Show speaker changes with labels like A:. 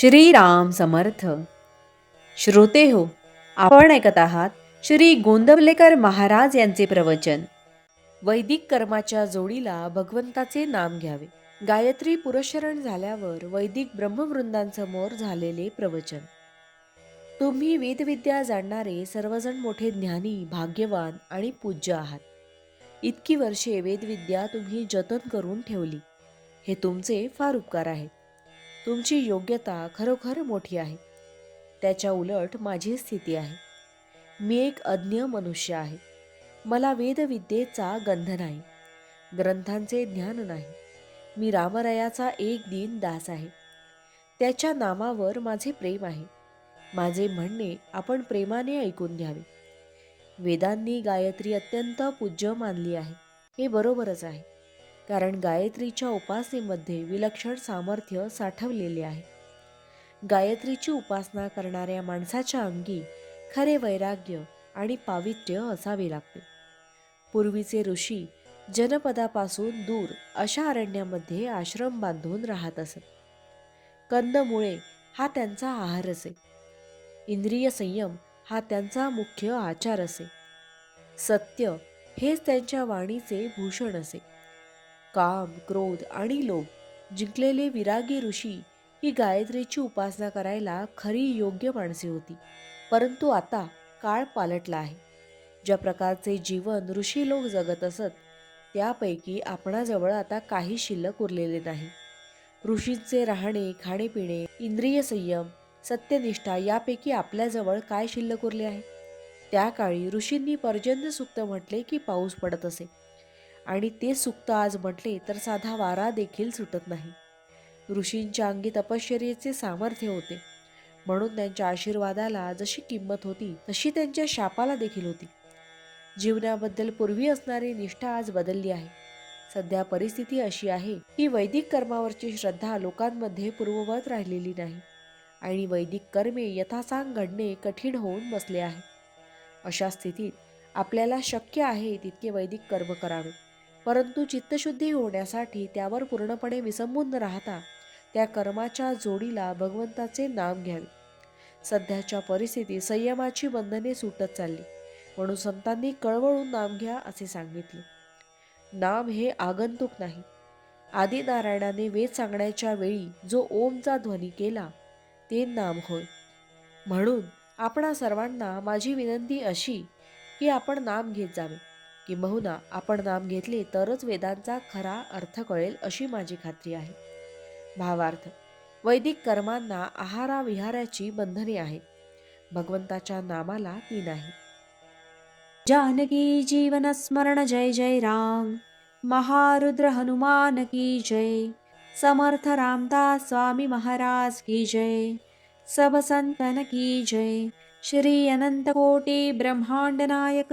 A: श्रीराम समर्थ. श्रोते हो आपण ऐकत आहात श्री गोंदवलेकर महाराज यांचे प्रवचन. वैदिक कर्माच्या जोडीला भगवंताचे नाम घ्यावे. गायत्री पुरशरण झाल्यावर वैदिक ब्रह्मवृंदांसमोर झालेले प्रवचन. तुम्ही वेदविद्या जाणणारे सर्वजण मोठे ज्ञानी भाग्यवान आणि पूज्य आहात. इतकी वर्षे वेदविद्या तुम्ही जतन करून ठेवली. हे तुमचे फार उपकार आहेत. तुमची योग्यता खरोखर मोठी आहे. त्याच्या उलट माझी स्थिती आहे. मी एक अज्ञ मनुष्य आहे. मला वेदविद्येचा गंध नाही. ग्रंथांचे ज्ञान नाही. मी रामरायाचा एक दिन दास आहे. त्याच्या नामावर माझे प्रेम आहे. माझे म्हणणे आपण प्रेमाने ऐकून घ्यावे. वेदांनी गायत्री अत्यंत पूज्य मानली आहे. हे बरोबरच आहे. कारण गायत्रीच्या उपासनेमध्ये विलक्षण सामर्थ्य साठवलेले आहे. गायत्रीची उपासना करणाऱ्या माणसाच्या अंगी खरे वैराग्य आणि पावित्र्य असावे लागते. पूर्वीचे ऋषी जनपदापासून दूर अशा अरण्यामध्ये आश्रम बांधून राहत असत. कंदमुळे हा त्यांचा आहार असे. इंद्रिय संयम हा त्यांचा मुख्य आचार असे. सत्य हेच त्यांच्या वाणीचे भूषण असे. काम क्रोध आणि लोभ. जिंकलेले विरागी ऋषी ही गायत्रीची उपासना करायला खरी योग्य माणसे होती. परंतु आता काळ पालटला आहे. ज्या प्रकारचे जीवन ऋषी लोक जगत असत त्यापैकी आपणाजवळ आता काही शिल्लक उरलेले नाही. ऋषींचे राहणे खाणेपिणे इंद्रिय संयम सत्यनिष्ठा यापैकी आपल्याजवळ काय शिल्लक उरले आहे? त्या काळी ऋषींनी पर्जन्य सुक्त म्हटले की पाऊस पडत असे. आणि ते सुक्त आज म्हटले तर साधा वारा देखील सुटत नाही. ऋषींच्या अंगी तपश्चर्येचे सामर्थ्य होते. म्हणून त्यांच्या आशीर्वादाला जशी किंमत होती तशी त्यांच्या शापाला देखील होती. जीवनाबद्दल पूर्वी असणारी निष्ठा आज बदलली आहे. सध्या परिस्थिती अशी आहे की वैदिक कर्मावरची श्रद्धा लोकांमध्ये पूर्ववत राहिलेली नाही आणि वैदिक कर्मे यथासांग घडणे कठीण होऊन बसले आहे. अशा स्थितीत आपल्याला शक्य आहे तितके वैदिक कर्म करावे. परंतु चित्तशुद्धी होण्यासाठी त्यावर पूर्णपणे विसंबून राहता त्या कर्माच्या जोडीला भगवंताचे नाम घ्यावे. सध्याच्या परिस्थितीत संयमाची बंधने सुटत चालली म्हणून संतांनी कळवळून नाम घ्या असे सांगितले. नाम हे आगंतुक नाही. आदिनारायणाने वेद सांगण्याच्या वेळी जो ओमचा ध्वनी केला ते नाम होय. म्हणून आपणा सर्वांना माझी विनंती अशी की आपण नाम घेत जावे. किंबहुना आपण नाम घेतले तरच वेदांचा खरा अर्थ कळेल अशी माझी खात्री आहे. भावार्थ वैदिक कर्मांना आहारा विहाराची बंधने आहेत. भगवंताच्या नामाला ती नाही. जानकी जीवन स्मरण जय जय राम. महारुद्र हनुमान की जय. समर्थ रामदास स्वामी महाराज की जय. सब संतन की जय. श्री अनंत कोटी ब्रह्मांड नायक